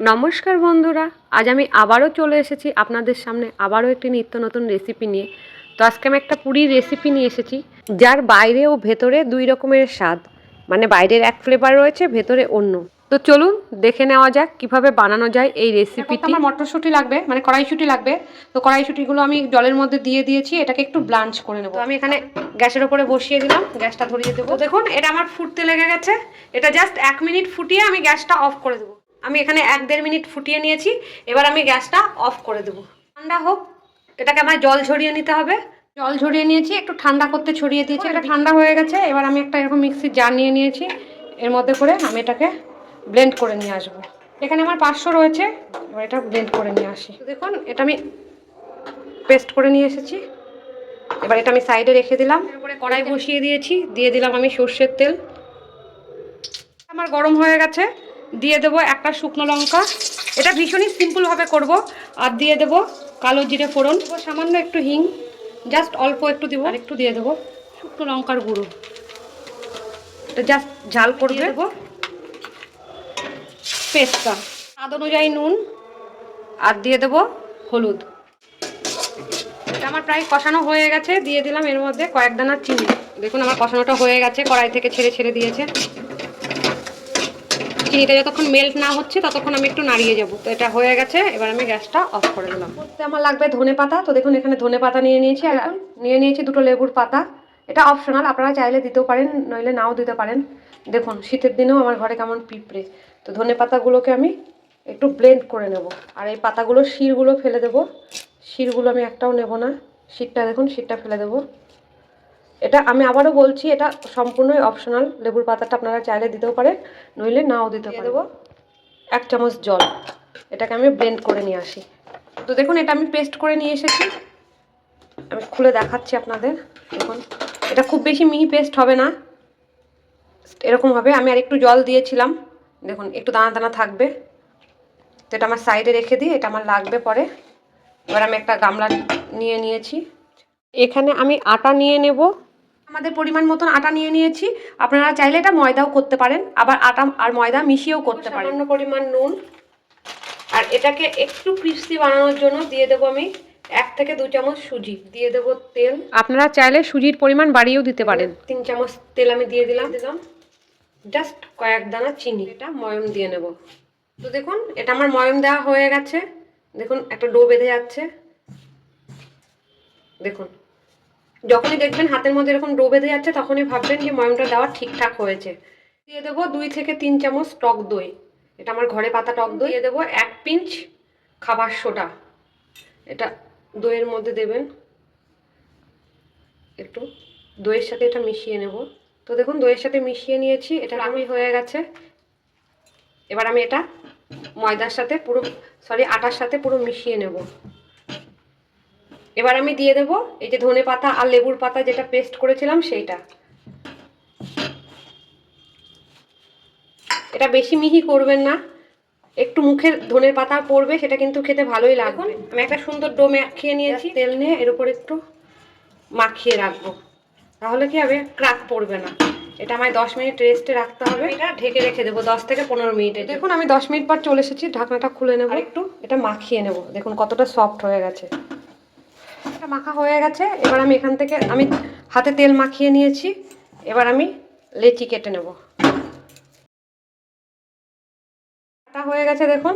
নমস্কার বন্ধুরা আজ আমি আবারও চলে এসেছি আপনাদের সামনে আবারও একটি নিত্য নতুন রেসিপি নিয়ে। তো আজকে আমি একটা পুরীর রেসিপি নিয়ে এসেছি যার বাইরে ও ভেতরে দুই রকমের স্বাদ। মানে বাইরের এক ফ্লেভার রয়েছে ভেতরে অন্য। তো চলুন দেখে নেওয়া যাক কীভাবে বানানো যায় এই রেসিপিটি আমার মটরশুঁটি লাগবে মানে কড়াইশুঁটি লাগবে। তো কড়াইশুঁটিগুলো আমি জলের মধ্যে দিয়ে দিয়েছি এটাকে একটু ব্লাঞ্চ করে নেব। আমি এখানে গ্যাসের ওপরে বসিয়ে দিলাম গ্যাসটা ধরিয়ে দেবো। দেখুন এটা আমার ফুটতে লেগে গেছে। এটা জাস্ট এক মিনিট ফুটিয়ে আমি গ্যাসটা অফ করে দেবো। আমি এখানে এক দেড় মিনিট ফুটিয়ে নিয়েছি, এবার আমি গ্যাসটা অফ করে দেবো। ঠান্ডা হোক, এটাকে আমার জল ঝরিয়ে নিতে হবে। জল ঝরিয়ে নিয়েছি, একটু ঠান্ডা করতে ছড়িয়ে দিয়েছি, এটা ঠান্ডা হয়ে গেছে, এবার আমি একটা এরকম মিক্সির জার নিয়ে নিয়েছি, এর মধ্যে করে আমি এটাকে ব্লেন্ড করে নিয়ে আসব। এখানে আমার পাঁচশো রয়েছে, এবার এটা ব্লেন্ড করে নিয়ে আসি। দেখুন, এটা আমি পেস্ট করে নিয়ে এসেছি, এবার এটা আমি সাইডে রেখে দিলাম এরপরে কড়াই বসিয়ে দিয়েছি, দিয়ে দিলাম আমি সর্ষের তেল। আমার গরম হয়ে গেছে দিয়ে দেবো একটা শুকনো লঙ্কা। এটা ভীষণই সিম্পলভাবে করব। আর দিয়ে দেবো কালো জিরে ফোড়ন। সামান্য একটু হিং। জাস্ট অল্প একটু দেবো। আর একটু দিয়ে দেবো শুকনো লঙ্কার গুঁড়ো। এটা জাস্ট ঝাল করবে। দেবো পেস্তা। স্বাদ অনুযায়ী নুন। আর দিয়ে দেবো হলুদ। এটা আমার প্রায় কষানো হয়ে গেছে। দিয়ে দিলাম এর মধ্যে কয়েক দানা চিনি। দেখুন আমার কষানোটা হয়ে গেছে। কড়াই থেকে ছেড়ে ছেড়ে দিয়েছে। চিনিটা যতক্ষণ মেল্ট না হচ্ছে ততক্ষণ আমি একটু নাড়িয়ে যাব। তো এটা হয়ে গেছে এবার আমি গ্যাসটা অফ করে দিলাম। করতে আমার লাগবে ধনে পাতা তো দেখুন এখানে ধনে পাতা নিয়ে নিয়েছি আর নিয়ে নিয়েছি দুটো লেবুর পাতা। এটা অপশনাল আপনারা চাইলে দিতেও পারেন নইলে নাও দিতে পারেন। দেখুন শীতের দিনেও আমার ঘরে কেমন পিঁপড়ে। তো ধনে পাতাগুলোকে আমি একটু ব্লেন্ড করে নেব। আর এই পাতাগুলো শিরগুলো ফেলে দেবো। শিরগুলো আমি একটাও নেব না। শিরটা দেখুন শিরটা ফেলে দেবো। এটা আমি আবারও বলছি এটা সম্পূর্ণই অপশনাল লেবুর পাতাটা আপনারা চাইলে দিতেও পারেন নইলে নাও দিতে দেবো। এক চামচ জল। এটাকে আমি ব্লেন্ড করে নিয়ে আসি। তো দেখুন এটা আমি পেস্ট করে নিয়ে এসেছি। আমি খুলে দেখাচ্ছি আপনাদের। দেখুন এটা খুব বেশি মিহি পেস্ট হবে না। এরকম হবে। আমি আর একটু জল দিয়েছিলাম। দেখুন একটু দানা দানা থাকবে। তো এটা আমার সাইডে রেখে দিই এটা আমার লাগবে পরে। এবার আমি একটা গামলা নিয়ে নিয়েছি। এখানে আমি আটা নিয়ে নেব। আমাদের পরিমাণ মতন আটা নিয়ে নিয়েছি। আপনারা চাইলে এটা ময়দাও করতে পারেন। আবার আটা আর ময়দা মিশিয়েও করতে পারেন। সামান্য পরিমাণ নুন। আর এটাকে একটু ক্রিস্পি বানানোর জন্য দিয়ে দেবো আমি এক থেকে দু চামচ সুজি। দিয়ে দেবো তেল। আপনারা চাইলে সুজির পরিমাণ বাড়িয়েও দিতে পারেন। তিন চামচ তেল আমি দিয়ে দিলাম। দিলাম জাস্ট কয়েক দানা চিনি। এটা ময়ম দিয়ে নেব। তো দেখুন এটা আমার ময়ম দেওয়া হয়ে গেছে। দেখুন একটা ডো বেঁধে যাচ্ছে। দেখুন। যখনই দেখবেন হাতের মধ্যে এরকম ডো বেঁধে যাচ্ছে, তখনই ভাববেন যে ময়মটা দেওয়া ঠিকঠাক হয়েছে। দিয়ে দেবো দুই থেকে তিন চামচ টক দই। এটা আমার ঘরে পাতা টক দই। দিয়ে দেবো এক পিঞ্চ খাবার সোডা। এটা দইয়ের মধ্যে দেবেন। একটু দইয়ের সাথে এটা মিশিয়ে নেব। তো দেখুন, দইয়ের সাথে মিশিয়ে নিয়েছি, এটা আমি হয়ে গেছে। এবার আমি এটা ময়দার সাথে পুরো সরি আটার সাথে পুরো মিশিয়ে নেব। এবার আমি দিয়ে দেব এই যে ধনে পাতা আর লেবুর পাতা যেটা পেস্ট করেছিলাম সেইটা। এটা বেশি মিহি করবেন না একটু মুখে ধনের পাতা পড়বে সেটা কিন্তু খেতে ভালোই লাগবে। আমি একটা সুন্দর ডো মাখিয়ে নিয়েছি। তেল নিয়ে এর উপর একটু মাখিয়ে রাখব। তাহলে কি হবে? ক্রাক পড়বে না। এটা আমায় দশ মিনিট রেস্টে রাখতে হবে। এটা ঢেকে রেখে দেবো দশ থেকে পনেরো মিনিটে দেখুন আমি দশ মিনিট পর চলে এসেছি ঢাকনাটা খুলে নেব একটু। এটা মাখিয়ে নেব। দেখুন কতটা সফট হয়ে গেছে। এটা মাখা হয়ে গেছে, এবার আমি এখান থেকে আমি হাতে তেল মাখিয়ে নিয়েছি, এবার আমি লেচি কেটে নেব। কাটা হয়ে গেছে দেখুন,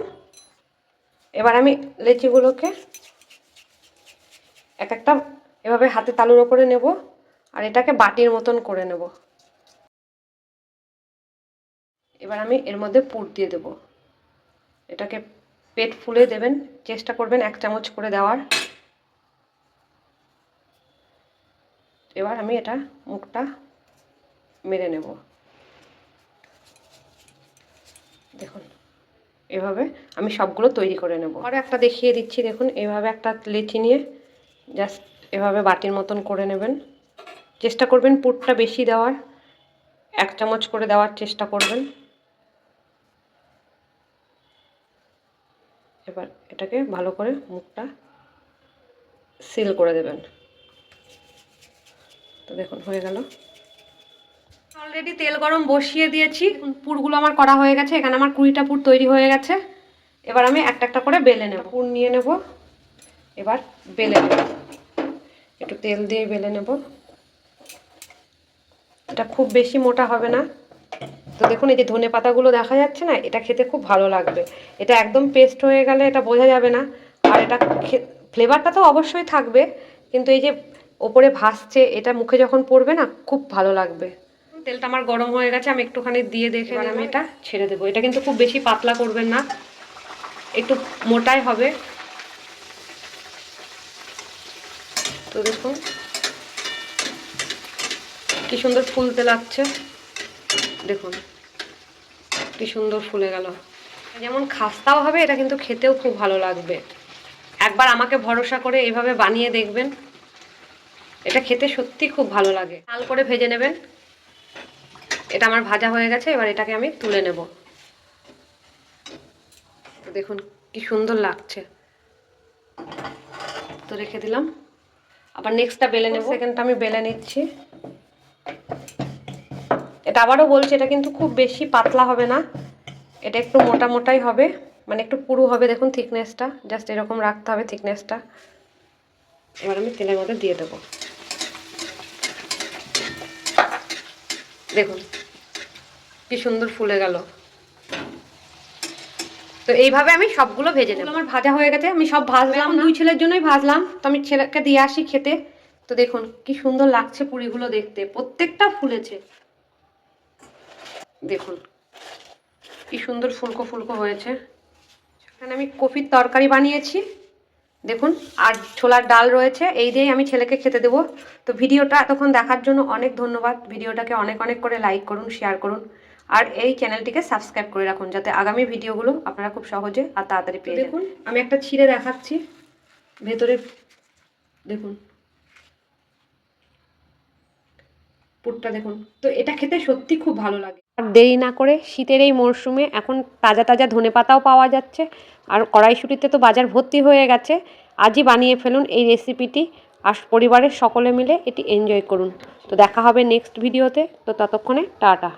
এবার আমি লেচিগুলোকে এক একটা এভাবে হাতে তালুর ওপরে নেব, আর এটাকে বাটির মতন করে নেব। এবার আমি এর মধ্যে পুর দিয়ে দেব। এটাকে পেট ফুলে দেবেন, চেষ্টা করবেন এক চামচ করে দেওয়ার। এবার আমি এটা মুখটা মেরে নেব। দেখুন, এভাবে আমি সবগুলো তৈরি করে নেব। আরও একটা দেখিয়ে দিচ্ছি, দেখুন, এভাবে একটা লেচি নিয়ে জাস্ট এভাবে বাটির মতন করে নেবেন। চেষ্টা করবেন পুরটা বেশি দেওয়ার, এক চামচ করে দেওয়ার চেষ্টা করবেন। এবার এটাকে ভালো করে মুখটা সিল করে দেবেন। তো দেখুন, হয়ে গেল। অলরেডি তেল গরম বসিয়ে দিয়েছি। পুরগুলো আমার করা হয়ে গেছে। এখানে আমার কুড়িটা পুর তৈরি হয়ে গেছে। এবার আমি একটা একটা করে বেলে নেব। পুর নিয়ে নেব। এবার বেলে নেব। একটু তেল দিয়ে বেলে নেব। এটা খুব বেশি মোটা হবে না। তো দেখুন, এই যে ধনে পাতাগুলো দেখা যাচ্ছে না, এটা খেতে খুব ভালো লাগবে। এটা একদম পেস্ট হয়ে গেলে এটা বোঝা যাবে না। আর এটা ফ্লেভারটা তো অবশ্যই থাকবে। কিন্তু এই যে ওপরে ভাসছে এটা মুখে যখন পড়বে না খুব ভালো লাগবে। তেলটা আমার গরম হয়ে গেছে আমি একটুখানি দিয়ে দেখে আমি এটা ছেড়ে দেবো। এটা কিন্তু খুব বেশি পাতলা করবেন না একটু মোটাই হবে। তো দেখুন কি সুন্দর ফুলতে লাগছে। দেখুন কি সুন্দর ফুলে গেল। যেমন খাস্তাও হবে এটা কিন্তু খেতেও খুব ভালো লাগবে। একবার আমাকে ভরসা করে এইভাবে বানিয়ে দেখবেন। এটা খেতে সত্যি খুব ভালো লাগে। লাল করে ভেজে নেবেন। এটা আমার ভাজা হয়ে গেছে এবার এটাকে আমি তুলে নেব। তো দেখুন কি সুন্দর লাগছে। তো রেখে দিলাম। আবার নেক্সটটা বেলে নেব। সেকেন্ডটা আমি বেলে নিচ্ছি। এটা আবারও বলছি এটা কিন্তু খুব বেশি পাতলা হবে না। এটা একটু মোটা মোটাই হবে। মানে একটু পুরু হবে দেখুন থিকনেসটা জাস্ট এরকম রাখতে হবে থিকনেসটা এবার আমি তেলের মধ্যে দিয়ে দেবো। দেখুন কি সুন্দর ফুলে গেল। তো এইভাবে আমি সবগুলো ভেজে নেব। আমার ভাজা হয়ে গেছে আমি সব ভাজলাম। দুই ছেলের জন্যই ভাজলাম তো আমি ছেলেকে দিয়ে আসি খেতে। তো দেখুন কি সুন্দর লাগছে পুরিগুলো দেখতে প্রত্যেকটা ফুলেছে। দেখুন কি সুন্দর ফুলকো ফুলকো হয়েছে। এখানে আমি কপির তরকারি বানিয়েছি। দেখুন আর ছোলার ডাল রয়েছে এই দিয়েই আমি ছেলেকে খেতে দেবো। তো ভিডিওটা এতক্ষণ দেখার জন্য অনেক ধন্যবাদ। ভিডিওটাকে অনেক অনেক করে লাইক করুন শেয়ার করুন আর এই চ্যানেলটিকে সাবস্ক্রাইব করে রাখুন যাতে আগামী ভিডিওগুলো আপনারা খুব সহজে আর তাড়াতাড়ি পেয়ে দেখুন আমি একটা ছিঁড়ে দেখাচ্ছি। ভেতরে দেখুন। পুরটা দেখুন। তো এটা খেতে সত্যি খুব ভালো লাগে। আর দেরি না করে শীতের এই মরশুমে এখন তাজা তাজা ধনে পাতাও পাওয়া যাচ্ছে। আর কড়াইশুটিতে তো বাজার ভর্তি হয়ে গেছে। আজই বানিয়ে ফেলুন এই রেসিপিটি। আর পরিবারের সকলে মিলে এটি এনজয় করুন। তো দেখা হবে নেক্সট ভিডিওতে তো ততক্ষণে টাটা।